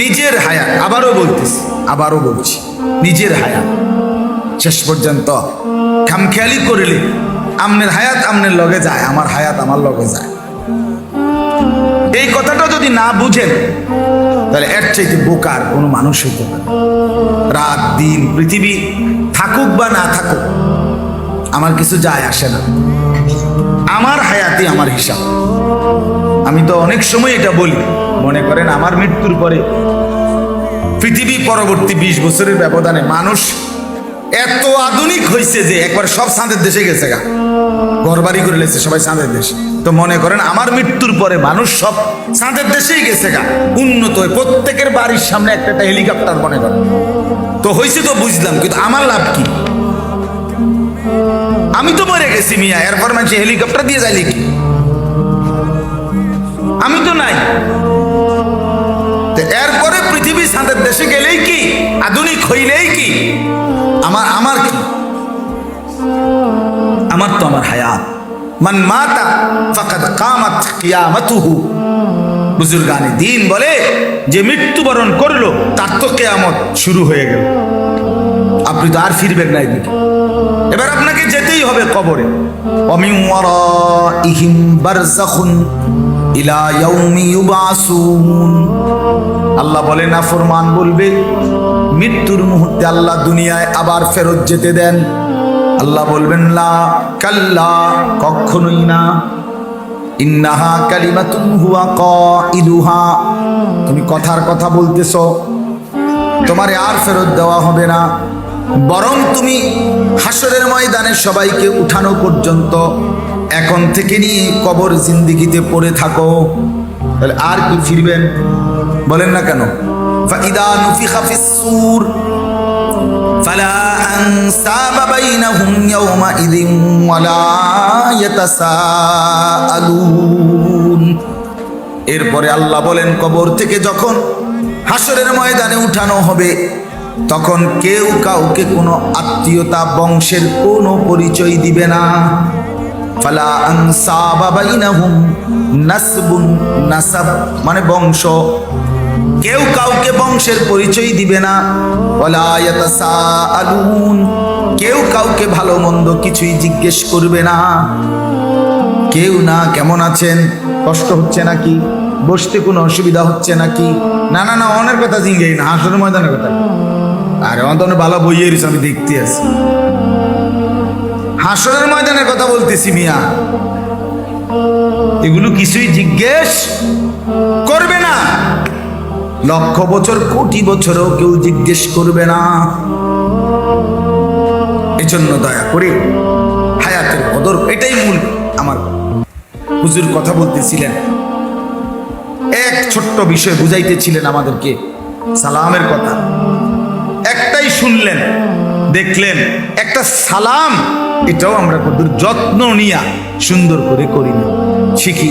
নিজের হায়াত, আবারও বলতেছি, আবারও বলছি, নিজের হায়াত। শেষ পর্যন্ত খামখেয়ালি করিলে আমনের হায়াত আমনের লগে যায়, আমার হায়াত আমার লগে যায়। এই কথাটা যদি না বুঝেন, তাহলে এর চাইতে বোকার কোনো মানুষ হইতে পারে। রাত, দিন, পৃথিবী থাকুক বা না থাকুক, আমার কিছু যায় আসে না। আমার হায়াতি আমার হিসাব। আমি তো অনেক সময় এটা বলি। মনে করেন আমার মৃত্যুর পরে পৃথিবী পরবর্তী বিশ বছরের ব্যবধানে মানুষ এত আধুনিক হয়েছে যে একবার সব সাঁদের দেশে গেছে গা। ঘর বাড়ি করে লেছে সবাই চাঁদের দেশে। তো মনে করেন আমার মৃত্যুর পরে মানুষ সব চাঁদের দেশেই গেছে গা। উন্নত হয়ে প্রত্যেকের বাড়ির সামনে একটা একটা হেলিকপ্টার মনে করেন। তো হয়েছে তো বুঝলাম, কিন্তু আমার লাভ কি? মিয়া এরপর হেলিকপ্টার দিয়ে যাইলে কি আমি তো নাই। এরপরে পৃথিবী দেশে গেলেই কি? আধুনিক হইলেই কি? আমার আমার কি? আমার তো আমার হায়াত। মান মাতা, ফাকাদ কামাত কিয়ামাতুহু। দিন বলে, যে মৃত্যুবরণ করল, তার তো কেয়ামত শুরু হয়ে গেল। আপনি তো আর ফিরবেন না এবার আপনাকে যেতেই হবে কবরে। আল্লাহ বলে না ফরমান বলবে, মৃত্যুর মুহূর্তে আল্লাহ দুনিয়ায় আবার ফেরত যেতে দেন। আল্লাহ বলবেন, লা, কাল্লা, কখনোই না। ইন্নাহা কালিমাতুন হুয়া কাইলুহা তুমি কথার কথা বলতেছো, তোমারে আর ফেরত দেওয়া হবে না। বরং তুমি হাসরের ময়দানে সবাইকে উঠানো পর্যন্ত এখন থেকে নিয়ে কবর জিন্দিগিতে পড়ে থাকো তাহলে আর কি ফিরবেন বলেন না কেন فإذا نفخ في الصور فلا أنساب بينهم يومئذ ولا يتساءلون এরপরে আল্লাহ বলেন কবর থেকে যখন হাসরের ময়দানে উঠানো হবে তখন কেউ কাউকে কোনো আত্মীয়তা বংশের কোনো পরিচয় দিবে না। ফালা আনসাবা বাইনাহুম নাসবুন নাসাব মানে বংশ। কেউ কাউকে বংশের পরিচয় দিবে না। ইয়াতাসাআলুন, কেউ কাউকে ভালো মন্দ কিছুই জিজ্ঞেস করবে না। কেউ না কেমন আছেন? কষ্ট হচ্ছে নাকি? বসতে কোনো অসুবিধা হচ্ছে নাকি? না না না অনেক কথা জিঙ্গেই না হাসনের ময়দানের কথা। আরে আমার অনেক ভালো বইয়ের আমি দেখতে আছি। হাসনের ময়দানের কথা বলতেছি, মিয়া। এগুলো কিছুই জিজ্ঞেস করবে না। লক্ষ বছর, কোটি বছরও কেউ জিজ্ঞেস করবে না। এজন্য দয়া করে হায়াতের কদর, এটাই মূল আমার হুজুর কথা বলতেছিলেন। ছোট্ট বিষয় বুঝাইতেছিলেন আমাদেরকে। সালামের কথা। একটাই শুনলেন, দেখলেন, একটা সালাম, এটাও আমরা যত্ন নিয়া সুন্দর করে করি না শিখি